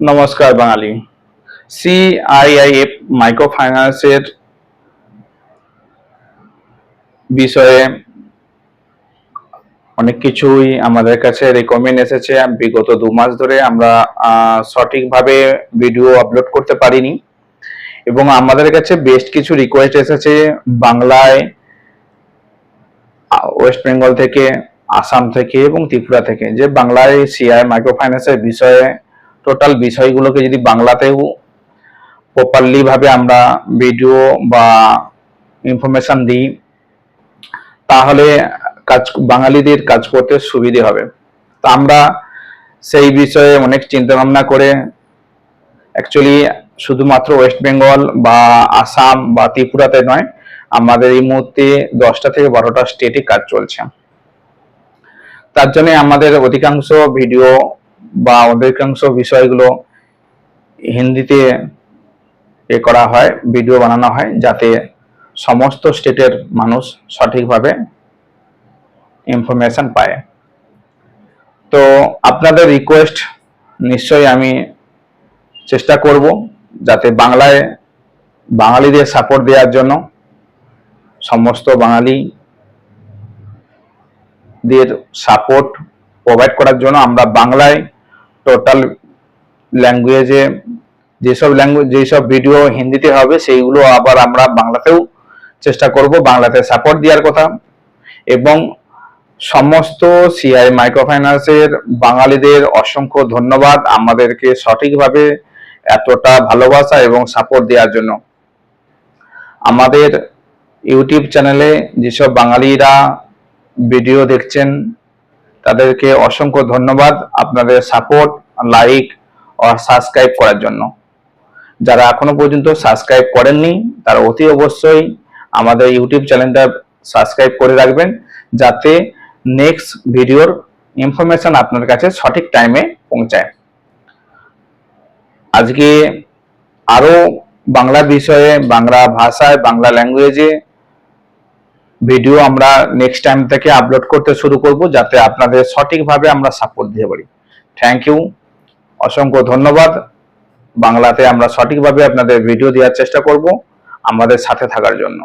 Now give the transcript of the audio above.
নমস্কার বাঙালি। সিআইআইএফ মাইক্রো ফাইন্যান্সের বিষয়ে অনেক কিছুই আমাদের কাছে রেকমেন্ড এসেছে। বিগত দু মাস ধরে আমরা সঠিকভাবে ভিডিও আপলোড করতে পারিনি। এবং আমাদের কাছে বেস্ট কিছু রিকোয়েস্ট এসেছে বাংলায় ওয়েস্ট বেঙ্গল থেকে আসাম থেকে এবং ত্রিপুরা থেকে। যে বাংলায় সিআই মাইক্রো ফাইন্যান্সের বিষয়ে টোটাল বিষয়গুলোকে যদি বাংলাতেও প্রপারলি ভাবে আমরা ভিডিও বা ইনফরমেশন দিই, তাহলে কাজ, বাঙালিদের কাজ করতে সুবিধে হবে। তো আমরা সেই বিষয়ে অনেক চিন্তা ভাবনা করে অ্যাকচুয়ালি শুধুমাত্র ওয়েস্ট বেঙ্গল বা আসাম বা ত্রিপুরাতে নয়, আমাদের এই মুহূর্তে দশটা থেকে বারোটা স্টেটে কাজ চলছে। তার জন্য আমাদের অধিকাংশ ভিডিও বা অধিকাংশ বিষয়গুলো হিন্দিতে এ করা হয়, ভিডিও বানানো হয়, যাতে সমস্ত স্টেটের মানুষ সঠিকভাবে ইনফরমেশন পায়। তো আপনাদের রিকোয়েস্ট নিশ্চয়ই আমি চেষ্টা করব যাতে বাংলায় বাঙালিদের সাপোর্ট দেওয়ার জন্য সমস্ত বাঙালি দের সাপোর্ট প্রোভাইড করার জন্য আমরা বাংলায় টোটাল ল্যাঙ্গুয়েজে যেসব ল্যাঙ্গুয়েজ যেসব ভিডিও হিন্দিতে হবে, সেইগুলো আবার আমরা বাংলাতেও চেষ্টা করব, বাংলাতে সাপোর্ট দেওয়ার কথা। এবং সমস্ত সিআই মাইক্রো ফাইন্যান্সের বাঙালিদের অসংখ্য ধন্যবাদ আমাদেরকে সঠিকভাবে এতটা ভালোবাসা এবং সাপোর্ট দেওয়ার জন্য। আমাদের ইউটিউব চ্যানেলে যেসব বাঙালিরা ভিডিও দেখছেন তাদেরকে অসংখ্য ধন্যবাদ আপনাদের সাপোর্ট লাইক ও সাবস্ক্রাইব করার জন্য। যারা এখনও পর্যন্ত সাবস্ক্রাইব করেননি, তারা অতি অবশ্যই আমাদের ইউটিউব চ্যানেলটা সাবস্ক্রাইব করে রাখবেন, যাতে নেক্সট ভিডিওর ইনফরমেশন আপনার কাছে সঠিক টাইমে পৌঁছায়। আজকে আরও বাংলা বিষয়ে, বাংলা ভাষায়, বাংলা ল্যাঙ্গুয়েজে ভিডিও আমরা নেক্সট টাইম থেকে আপলোড করতে শুরু করব, যাতে আপনাদের সঠিকভাবে আমরা সাপোর্ট দিতে পারি। থ্যাংক ইউ অসংখ্য ধন্যবাদ। বাংলাতে আমরা সঠিকভাবে আপনাদের ভিডিও দেওয়ার চেষ্টা করব, আমাদের সাথে থাকার জন্য।